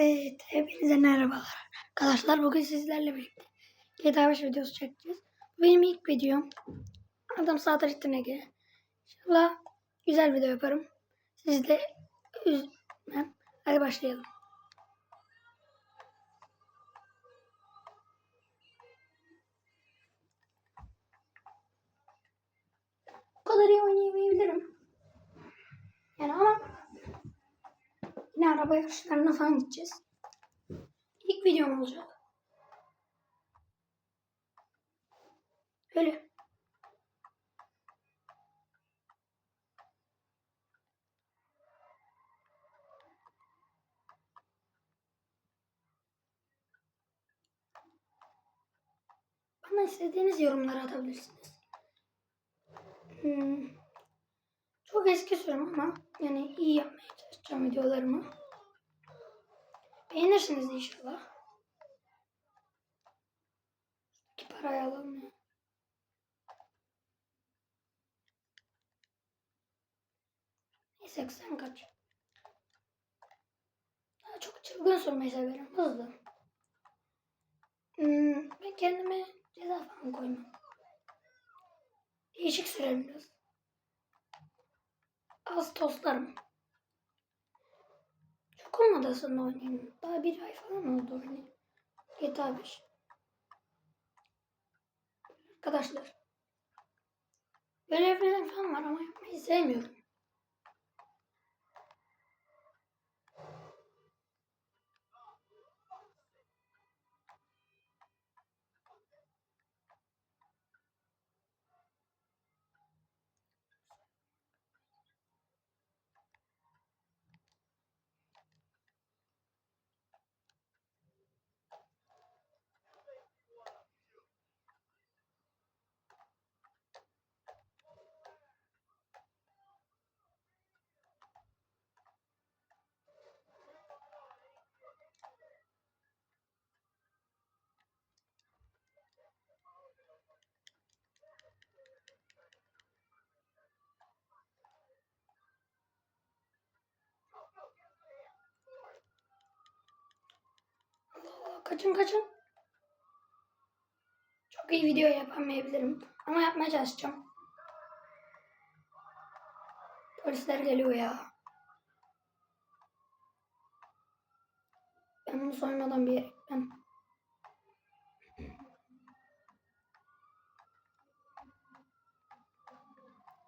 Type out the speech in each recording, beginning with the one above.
Evet, hepinize merhabalar. Arkadaşlar bugün sizlerle birlikte GTA 5 videosu çekeceğiz. Benim ilk videom. Adam taraftan Ege. İnşallah güzel video yaparım. Siz de üzmem. Hadi başlayalım. Bu kadar iyi oynayamayabilirim. Yani ama Yine araba yarışlarına falan gideceğiz. İlk videom olacak. Öyle. Bana istediğiniz yorumları atabilirsiniz. Hmm. Çok eski sürüm ama yani iyi yapmaya çalışacağım videolarımı. Beğenirsiniz inşallah. Ki parayı alalım ya. Neyse sen kaç. Daha çok çılgın sürmeyi severim. Hızlı. Hmm, ben kendime ceza falan koymam. Değişik sürerim biraz. Az tostlarım. Çok olmadı aslında oynayayım. Daha bir ay falan oldu oynayayım. GTA 5. Arkadaşlar. Görevlerim falan var ama yapmayı sevmiyorum. Kaçın kaçın. Çok iyi video yapamayabilirim. Ama yapmaya çalışacağım. Polisler geliyor ya. Ben bunu soymadan bir yere gitmem.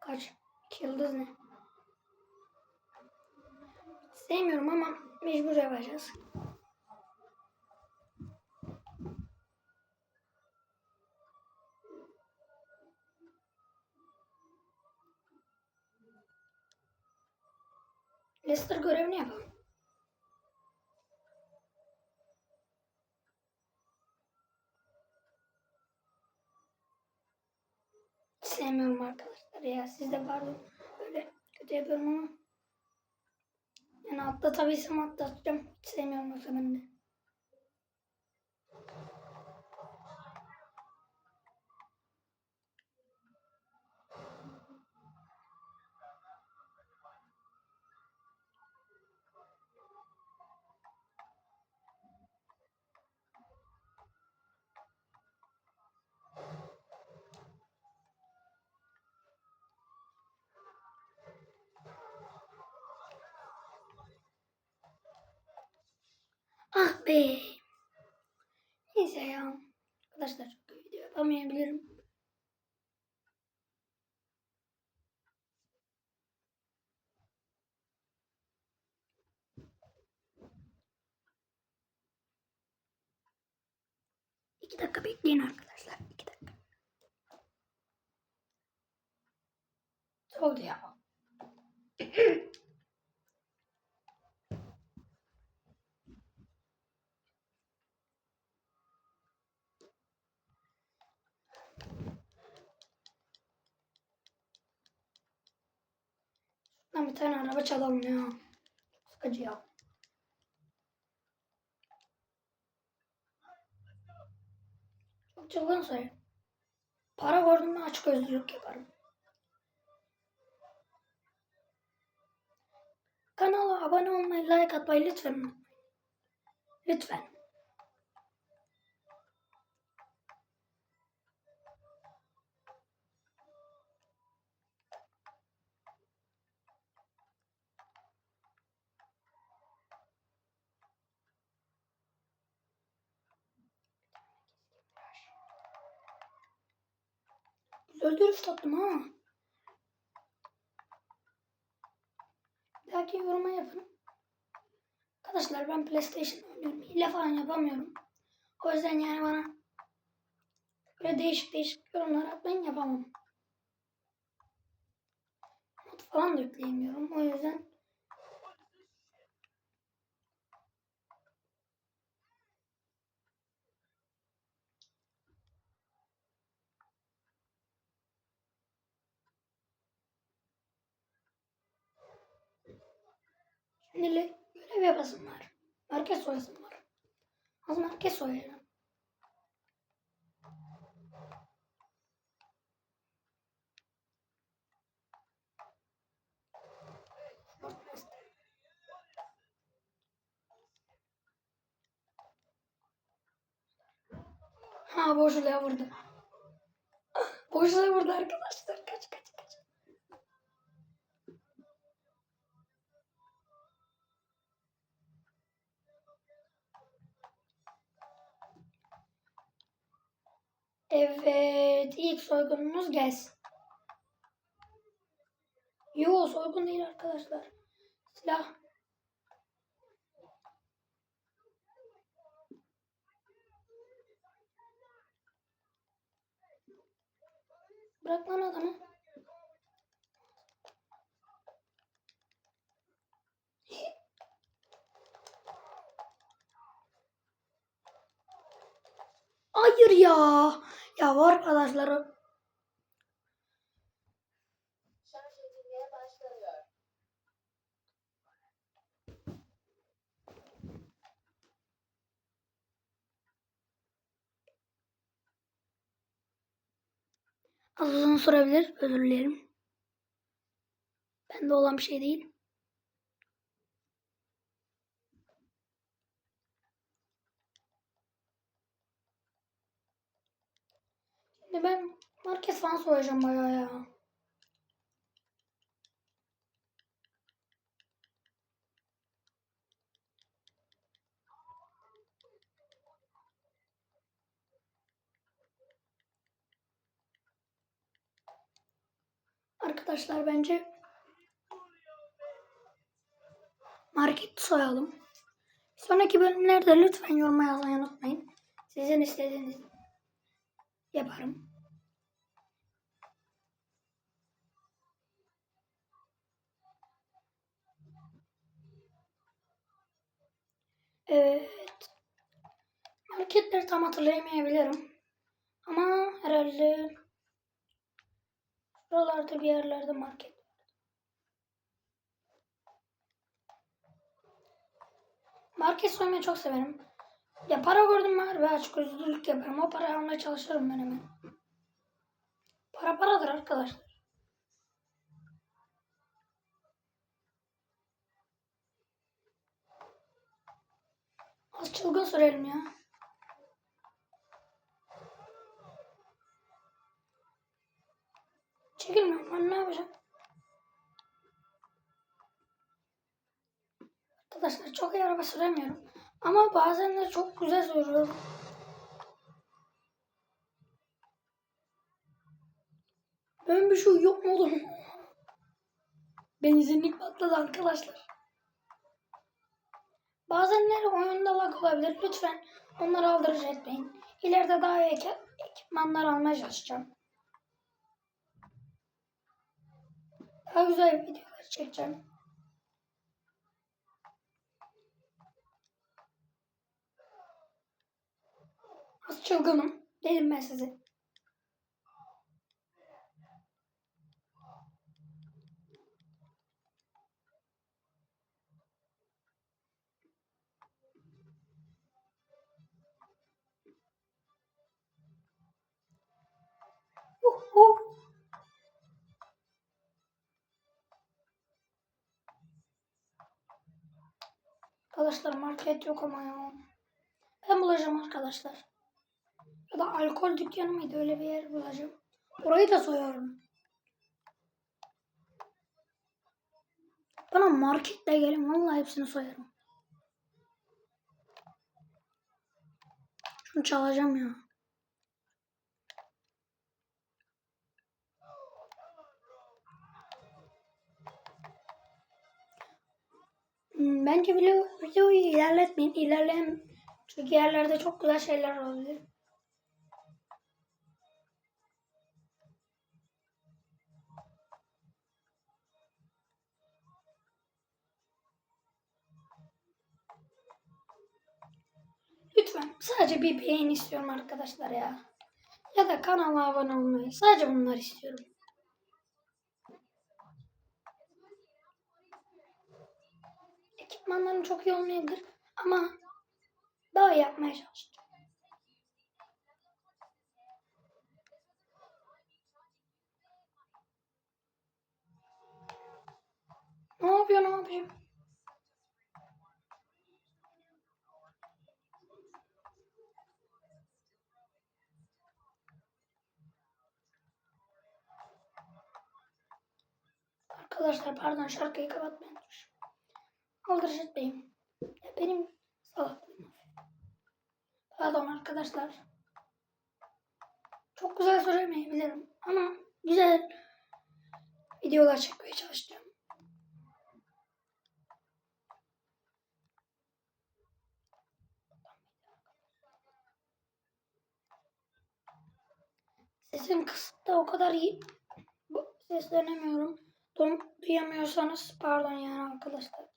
Kaç? İki yıldız ne? Sevmiyorum ama mecbur yapacağız. Lester görevini yapalım. Hiç sevmiyorum arkadaşlar ya. Siz de pardon. Böyle kötü yapıyorum ama. Yani atlatabilsem atlatacağım. Hiç sevmiyorum yoksa ben de. Be. Neyse ya. Arkadaşlar çok video yapamayabilirim. İki dakika bekleyin arkadaşlar. İki dakika. Oldu ya. Araba çalalım ya. Sıkıcı ya. Çok çılgın sayı. Para gördüm mü açık gözlülük yaparım. Kanala abone olmayı, like atmayı lütfen. Lütfen. Öldürüp tatlım ha. Bir dahaki yoruma yapın. Arkadaşlar ben PlayStation oynuyorum. Hile falan yapamıyorum. O yüzden yani bana böyle değişik değişik yorumlar atmayın yapamam. Mod falan da yükleyemiyorum. O yüzden Şimdi görev yapasım var. Market soyasım var. Az market soyacağım. Ha boşluğa vurdu. Boşluğa vurdu arkadaşlar. Kaç kaç Evet, ilk soygunumuz gelsin. Yo, soygun değil arkadaşlar. Silah. Bırak lan adamı. Hayır ya. Ya arkadaşlar. Az uzun sürebilir. Özür dilerim. Bende olan bir şey değil. Şimdi ben market falan soyacağım bayağı ya. Arkadaşlar bence market soyalım. Sonraki bölümlerde lütfen yoruma yazmayı unutmayın. Sizin istediğiniz yaparım. Evet. Marketleri tam hatırlayamayabilirim. Ama herhalde buralarda bir yerlerde market. Market soymayı çok severim. Ya para gördüm var ve açık özlülük yaparım. O parayı almaya çalışırım ben hemen. Para paradır arkadaşlar. Az çılgın sürelim ya. Çekilmiyorum ben ne yapacağım? Arkadaşlar çok iyi araba süremiyorum. Ama bazen de çok güzel sürüyorum. Ben bir şey yok mu oğlum? Benzinlik patladı arkadaşlar. Bazenleri oyunda lag olabilir. Lütfen onları aldırıcı etmeyin. İleride daha iyi ekip- ekipmanlar almaya çalışacağım. Daha güzel videolar çekeceğim. Az çılgınım. Dedim ben size. Uh, uh. Arkadaşlar market yok ama ya. Ben bulacağım arkadaşlar. Ya da alkol dükkanı mıydı öyle bir yer bulacağım. Orayı da soyarım. Bana marketle gelin vallahi hepsini soyarım. Şunu çalacağım ya. Hmm, Bence video, videoyu ilerletmeyin. İlerleyen çünkü yerlerde çok güzel şeyler olabilir. Sadece bir beğen istiyorum arkadaşlar ya. Ya da kanala abone olmayı. Sadece bunlar istiyorum. Ekipmanlarım çok iyi olmayabilir ama daha yapmaya çalışacağım. Ne yapıyor ne yapıyor? Arkadaşlar pardon şarkıyı kapatmayı unutmuşum. Aldırış etmeyin. Ya benim salaklığım. Pardon arkadaşlar. Çok güzel söylemeyebilirim ama güzel videolar çekmeye çalışacağım. Sesim kısıkta o kadar iyi seslenemiyorum. Don, duyamıyorsanız pardon yani arkadaşlar.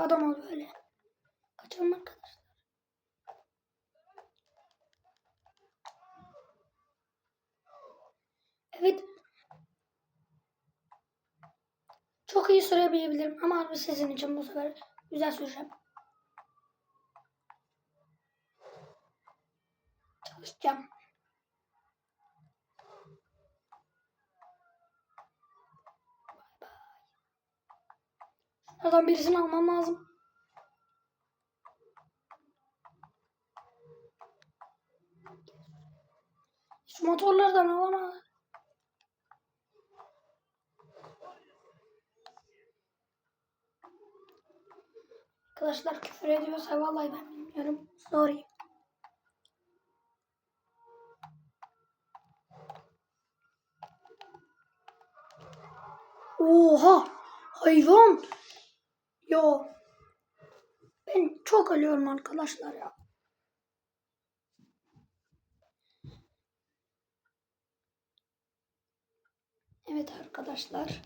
Adam ol böyle. Kaçalım arkadaşlar. Evet. Çok iyi süremeyebilirim ama harbi sizin için bu sefer güzel süreceğim. Çalışacağım. Şunlardan birisini almam lazım. Şu motorlardan alama. Arkadaşlar küfür ediyorsa vallahi ben bilmiyorum. Sorry. Oha! Hayvan! Yo. Ben çok ölüyorum arkadaşlar ya. Evet arkadaşlar.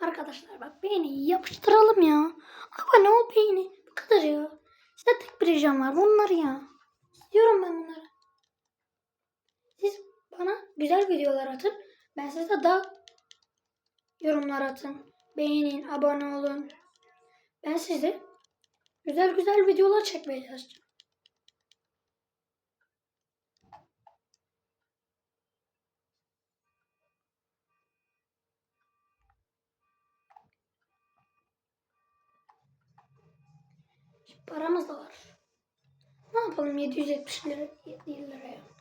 Arkadaşlar bak beğeni yapıştıralım ya. Abone ol beğeni. Bu kadar ya. Size tek bir ricam var. Bunlar ya. İstiyorum ben bunları. Siz bana güzel videolar atın. Ben size daha yorumlar atın. Beğenin, abone olun. Ben size güzel güzel videolar çekmeye çalışacağım. Paramız da var. Ne yapalım 770 lira, 7 liraya.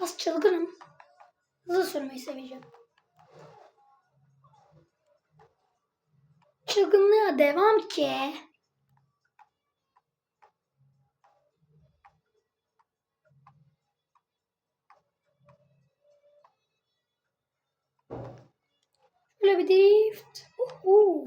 Az çılgınım. Hızlı sürmeyi seveceğim. Çılgınlığa devam ki. Şöyle bir drift. Uhu.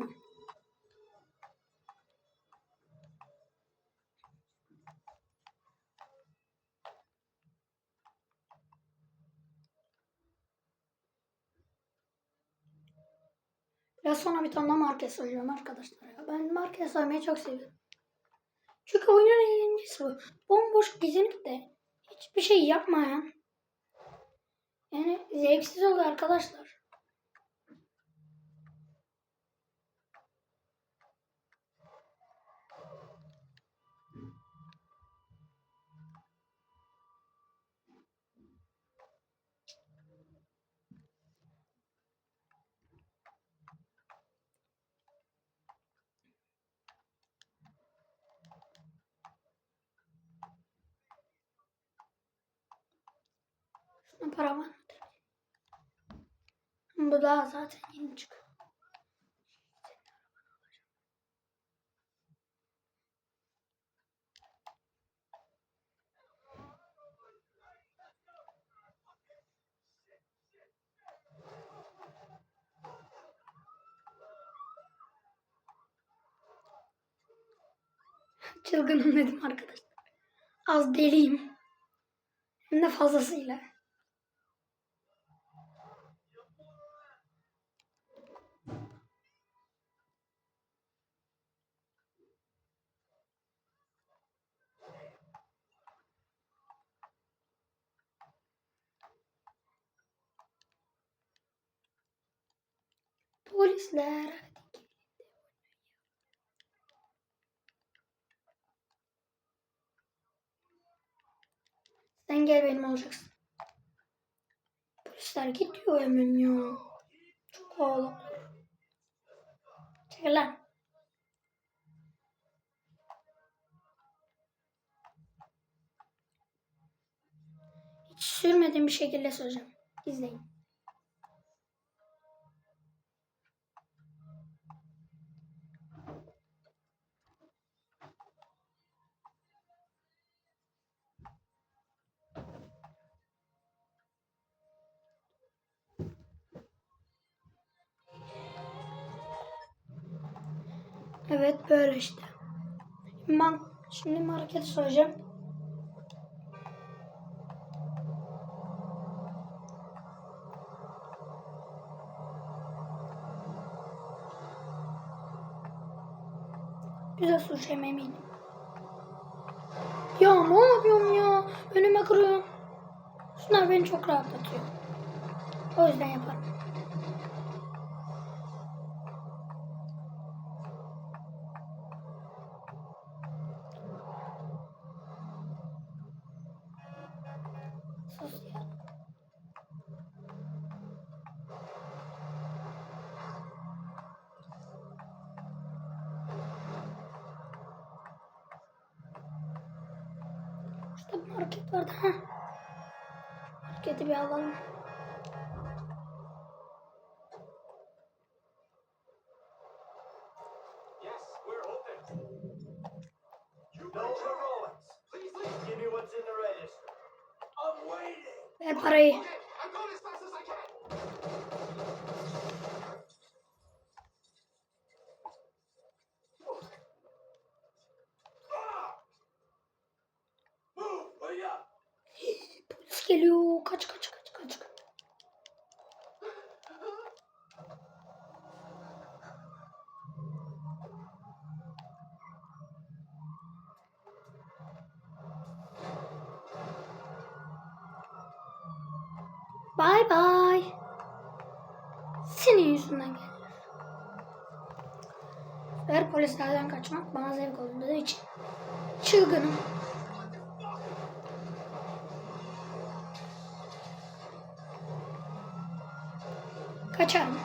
Biraz sonra bir tane daha market soyacağım arkadaşlar. Ya. Ben market soymayı çok seviyorum. Çünkü oyunun eğlencesi bu. Bomboş gezinip de hiçbir şey yapmayan yani zevksiz oluyor arkadaşlar. Şuna para var mıdır? Bu daha zaten yeni çıkıyor. Çılgınım dedim arkadaşlar. Az deliyim. Hem de fazlasıyla. Polisler. Sen gel benim olacaksın. Polisler gidiyor hemen ya. Çok havalı. Çekil lan. Hiç sürmediğim bir şekilde söyleyeceğim. İzleyin. Böyle işte. Ben şimdi markete soracağım. Güzel suç eminim. Ya ne yapıyorum ya? Önüme kırıyorum. Şunlar beni çok rahatlatıyor. O yüzden yaparım. പറയേ. Bye bye. Senin yüzünden gelir. Ver polislerden kaçmak bana zevk olduğu için çılgınım. Kaçarım.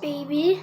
baby.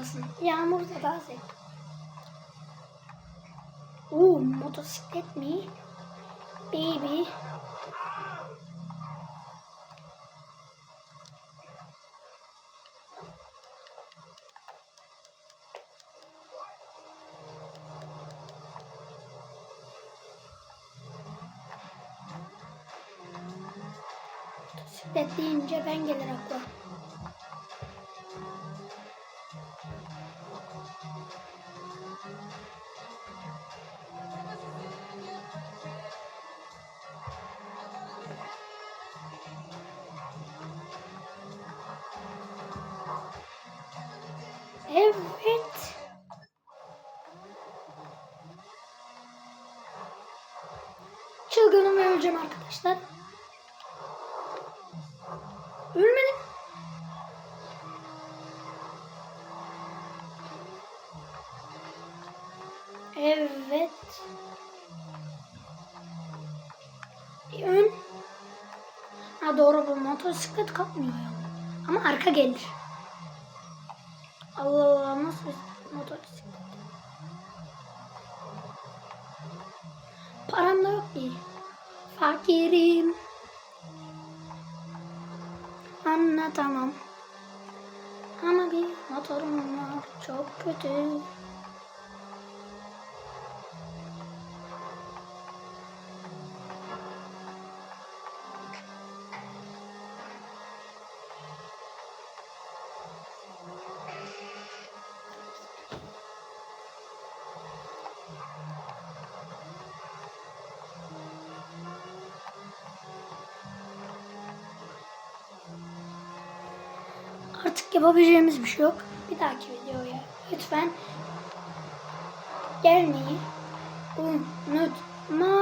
Başlasın. Yağmur da daha zevkli. Oo motosiklet mi? Baby. Motosiklet deyince ben gelir aklıma. Öleceğim arkadaşlar. Ölmedim. Evet. Ön. Ha doğru bu motosiklet kalkmıyor ya. Ama arka gelir. Anlatamam. Ama bir motorum var çok kötü. Yapabileceğimiz bir şey yok. Bir dahaki videoya lütfen gelmeyi unutmayın.